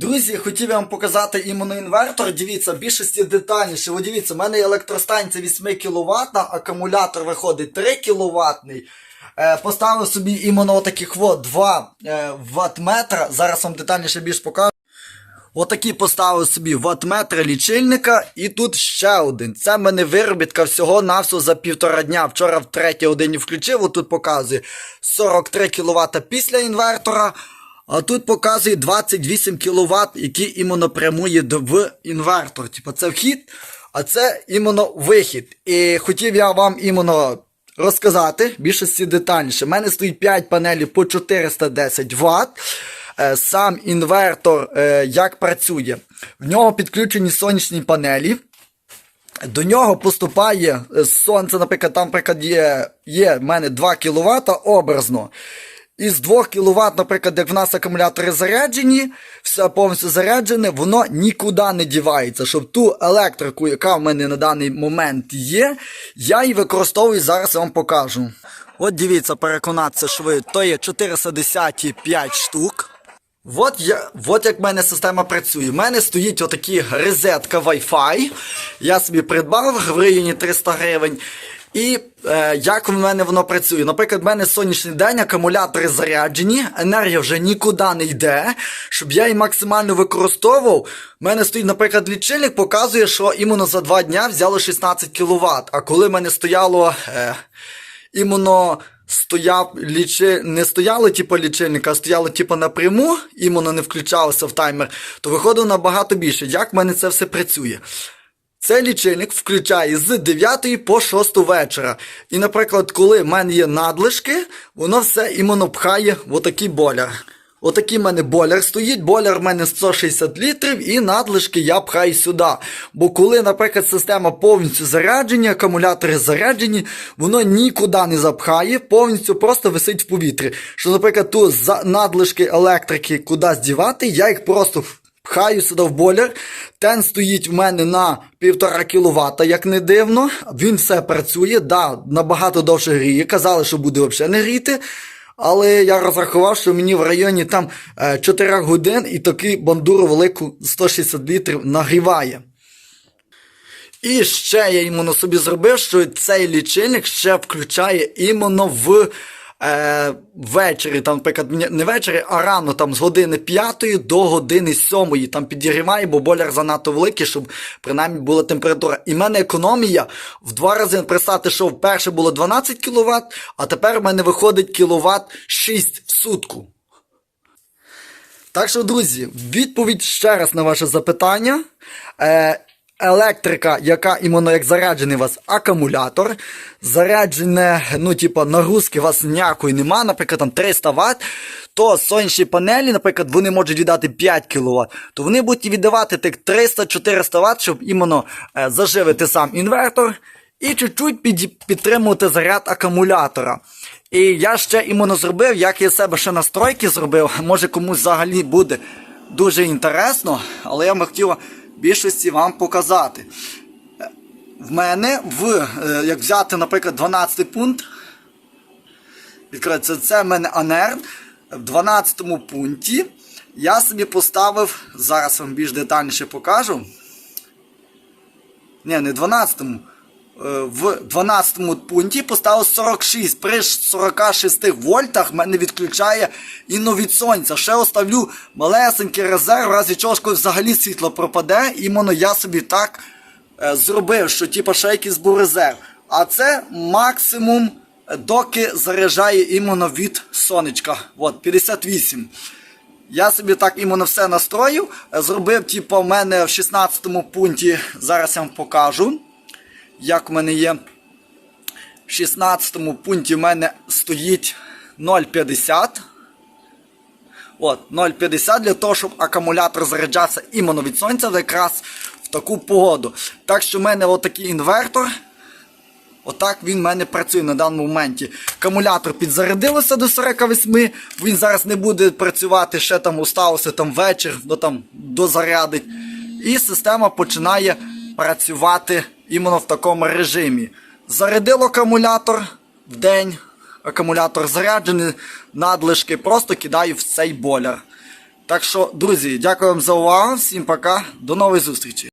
Друзі, хотів я вам показати іменно інвертор. Дивіться, в більшості детальніше. Ви дивіться, у мене електростанція 8 кВт, акумулятор виходить 3 кВт. Е, поставив собі іменно отаких от 2 е, ваттметра. Зараз вам детальніше більш покажу. Отакі поставив собі ваттметри лічильника, і тут ще один. Це в мене виробітка всього навсього за півтора дня. Вчора в третій годині включив, отут показує 43 кВт після інвертора. А тут показує 28 кВт, які іменно прямує в інвертор. Типа це вхід, а це іменно вихід. І хотів я вам іменно розказати більшості детальніше. У мене стоїть 5 панелей по 410 Вт. Е, Сам інвертор е, як працює. В нього підключені сонячні панелі. До нього поступає е, сонце, наприклад, там, наприклад, є, є в мене 2 кВт образно. Із 2 кВт, наприклад, як в нас акумулятори заряджені, все повністю заряджене, воно нікуди не дівається. Щоб ту електрику, яка в мене на даний момент є, я її використовую, зараз я вам покажу. От дивіться, переконатися, що ви, то є 410 5 штук. От, я, от як в мене система працює. У мене стоїть отакі розетка Wi-Fi. Я собі придбав в районі 300 гривень. І е, як в мене воно працює? Наприклад, в мене сонячний день, акумулятори заряджені, енергія вже нікуди не йде. Щоб я її максимально використовував, в мене стоїть, наприклад, лічильник, показує, що іменно за 2 дня взяло 16 кВт. А коли в мене стояло. Е, іменно стояв лічи... не стояло типу лічильника, а стояло типу напряму, іменно не включалося в таймер, то виходило набагато більше. Як в мене це все працює? Цей лічильник включає з 9 по 6 вечора. І, наприклад, коли в мене є надлишки, воно все іменно пхає в отакий боляр. Отакий в мене боляр стоїть, боляр в мене 160 літрів, і надлишки я пхаю сюди. Бо коли, наприклад, система повністю заряджені, акумулятори заряджені, воно нікуди не запхає, повністю просто висить в повітрі. Що, наприклад, тут надлишки електрики кудись дівати, я їх просто Пхаю сюди в бойлер. Тен стоїть в мене на 1,5 кВт, як не дивно. Він все працює, да, набагато довше гріє. Казали, що буде взагалі не гріти. Але я розрахував, що мені в районі там е, 4 годин і такий бандуру велику 160 літрів нагріває. І ще я іменно собі зробив, що цей лічильник ще включає іменно в е, ввечері, там, наприклад, не ввечері, а рано, там з години 5 до години 7 там підігріває, бо боляр занадто великий, щоб принаймні була температура. І в мене економія в два рази представте, що вперше було 12 кВт, а тепер в мене виходить кВт 6 в сутку. Так що, друзі, відповідь ще раз на ваше запитання. Е, електрика, яка іменно як заряджений вас акумулятор, заряджене, ну, типа, нагрузки у вас ніякої нема, наприклад, там 300 Вт, то сонячні панелі, наприклад, вони можуть віддати 5 кВт, то вони будуть віддавати тих 300-400 Вт, щоб іменно е, заживити сам інвертор і чуть-чуть під, підтримувати заряд акумулятора. І я ще іменно зробив, як я себе ще настройки зробив. Може комусь взагалі буде дуже інтересно, але я б хотів більшості вам показати. В мене в, е, як взяти, наприклад, 12 пункт, відкриється, це в мене АНЕР. В 12 пункті я собі поставив, зараз вам більш детальніше покажу. Ні, не 12-му. В 12 пункті поставив 46. При 46 вольтах мене відключає іно від сонця. Ще оставлю малесенький резерв, в разі чого коли взагалі світло пропаде. Іменно я собі так е, зробив, що типу ще якийсь був резерв. А це максимум, е, доки заряджає іменно від сонечка. От, 58. Я собі так іменно все настроїв. Е, Зробив, типу, в мене в 16 пункті, зараз я вам покажу, як в мене є. В 16 пункті в мене стоїть 0,50. От, 0,50 для того, щоб акумулятор заряджався іменно від сонця якраз в таку погоду. Так що в мене отакий інвертор. Отак він в мене працює на даному моменті. Акумулятор підзарядилося до 48, він зараз не буде працювати, ще там осталося там вечір, до там дозарядить. І система починає працювати іменно в такому режимі. Зарядив акумулятор в день, акумулятор заряджений, надлишки, просто кидаю в цей боляр. Так що, друзі, дякую вам за увагу. Всім пока. До нової зустрічі.